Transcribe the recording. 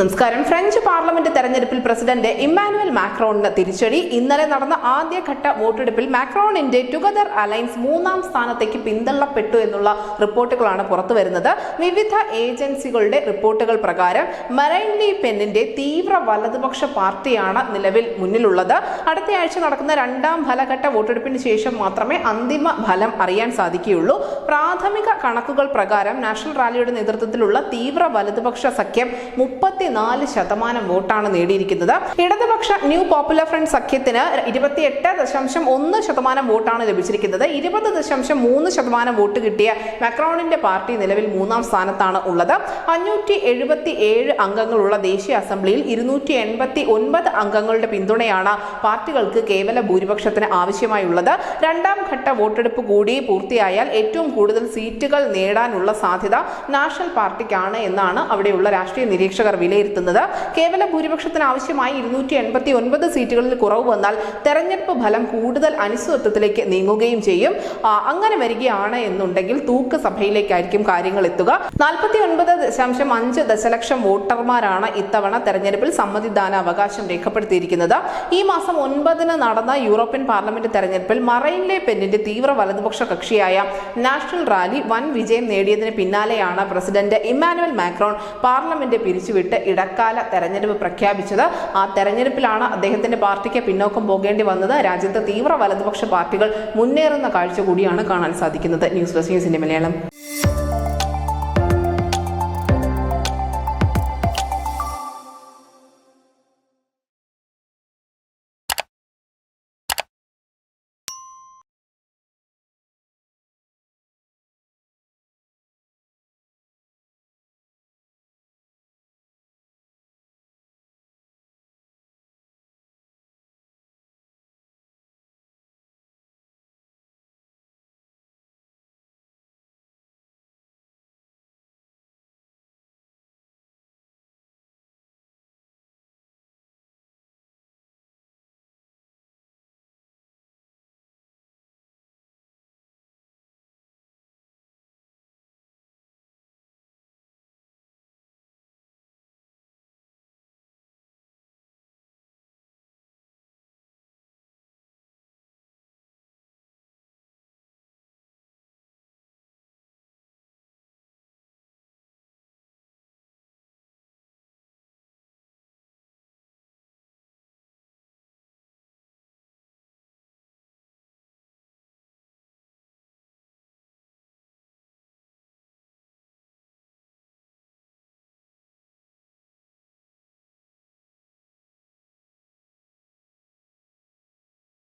നമസ്കാരം. French parliament തെരഞ്ഞെടുപ്പിൽ president Emmanuel മാക്രോണിന് തിരിച്ചടി. ഇന്നലെ നടന്ന ആദ്യഘട്ട വോട്ടെടുപ്പിൽ മാക്രോണിന്റെ ടുഗദർ അലയൻസ് മൂന്നാം സ്ഥാനത്തേക്ക് പിന്തള്ളപ്പെട്ടു എന്നുള്ള റിപ്പോർട്ടുകളാണ് പുറത്തുവരുന്നത്. വിവിധ ഏജൻസികളുടെ റിപ്പോർട്ടുകൾ പ്രകാരം മറൈൻ ലി പെന്നിന്റെ തീവ്ര വലതുപക്ഷ പാർട്ടിയാണ് നിലവിൽ മുന്നിലുള്ളത്. അടുത്തയാഴ്ച നടക്കുന്ന രണ്ടാം ഫലഘട്ട വോട്ടെടുപ്പിന് ശേഷം മാത്രമേ അന്തിമ ഫലം അറിയാൻ സാധിക്കുകയുള്ളൂ. പ്രാഥമിക കണക്കുകൾ പ്രകാരം നാഷണൽ റാലിയുടെ നേതൃത്വത്തിലുള്ള തീവ്ര വലതുപക്ഷ സഖ്യം മുപ്പത്തിനാല് ശതമാനം വോട്ടാണ് നേടിയിരിക്കുന്നത്. ഇടതുപക്ഷ ന്യൂ പോപ്പുലർ ഫ്രണ്ട് സഖ്യത്തിന് ഇരുപത്തിയെട്ട് ദശാംശം ഒന്ന് ശതമാനം വോട്ടാണ് ലഭിച്ചിരിക്കുന്നത്. ഇരുപത് ദശാംശം മൂന്ന് ശതമാനം വോട്ട് കിട്ടിയ മാക്രോണിന്റെ പാർട്ടി നിലവിൽ മൂന്നാം സ്ഥാനത്താണ് ഉള്ളത്. അഞ്ഞൂറ്റി എഴുപത്തി ഏഴ് അംഗങ്ങളുള്ള ദേശീയ അസംബ്ലിയിൽ ഇരുന്നൂറ്റി എൺപത്തി ഒൻപത് അംഗങ്ങളുടെ പിന്തുണയാണ് പാർട്ടികൾക്ക് കേവല ഭൂരിപക്ഷത്തിന് ആവശ്യമായുള്ളത്. രണ്ടാം ഘട്ട വോട്ടെടുപ്പ് കൂടി പൂർത്തിയായാൽ ഏറ്റവും കൂടുതൽ സീറ്റുകൾ നേടാനുള്ള സാധ്യത നാഷണൽ പാർട്ടിക്കാണ് എന്നാണ് അവിടെയുള്ള രാഷ്ട്രീയ നിരീക്ഷകർ വിലയിരുത്തുന്നത് കേവല ഭൂരിപക്ഷത്തിന് ആവശ്യമായി ഇരുന്നൂറ്റി എൺപത്തി ഒൻപത് സീറ്റുകളിൽ കുറവ് വന്നാൽ തെരഞ്ഞെടുപ്പ് ഫലം കൂടുതൽ അനിശ്ചിതത്വത്തിലേക്ക് നീങ്ങുകയും ചെയ്യും. അങ്ങനെ വരികയാണ് എന്നുണ്ടെങ്കിൽ തൂക്ക് സഭയിലേക്കായിരിക്കും കാര്യങ്ങൾ എത്തുക. നാൽപ്പത്തി ഒൻപത് ദശാംശം അഞ്ച് ദശലക്ഷം വോട്ടർമാരാണ് ഇത്തവണ തെരഞ്ഞെടുപ്പിൽ സമ്മതിദാന അവകാശം രേഖപ്പെടുത്തിയിരിക്കുന്നത്. ഈ മാസം ഒൻപതിന് നടന്ന യൂറോപ്യൻ പാർലമെന്റ് തെരഞ്ഞെടുപ്പിൽ മറൈൻലെ പെന്നിന്റെ തീവ്ര വലതുപക്ഷ കക്ഷിയായ നാഷണൽ റാലി വൻ വിജയം നേടിയതിന് പിന്നാലെയാണ് പ്രസിഡന്റ് ഇമ്മാനുവൽ മാക്രോൺ പാർലമെന്റ് പിരിച്ചുവിട്ട് ഇടക്കാല തെരഞ്ഞെടുപ്പ് പ്രഖ്യാപിച്ചത്. ആ തെരഞ്ഞെടുപ്പിലാണ് അദ്ദേഹത്തിന്റെ പാർട്ടിക്ക് പിന്നോക്കം പോകേണ്ടി വന്നത്. രാജ്യത്ത് തീവ്ര വലതുപക്ഷ പാർട്ടികൾ മുന്നേറുന്ന കാഴ്ച കൂടിയാണ് കാണാൻ സാധിക്കുന്നത്. ന്യൂസ് ഡെസ്ക് ന്യൂസിന്റെ മലയാളം.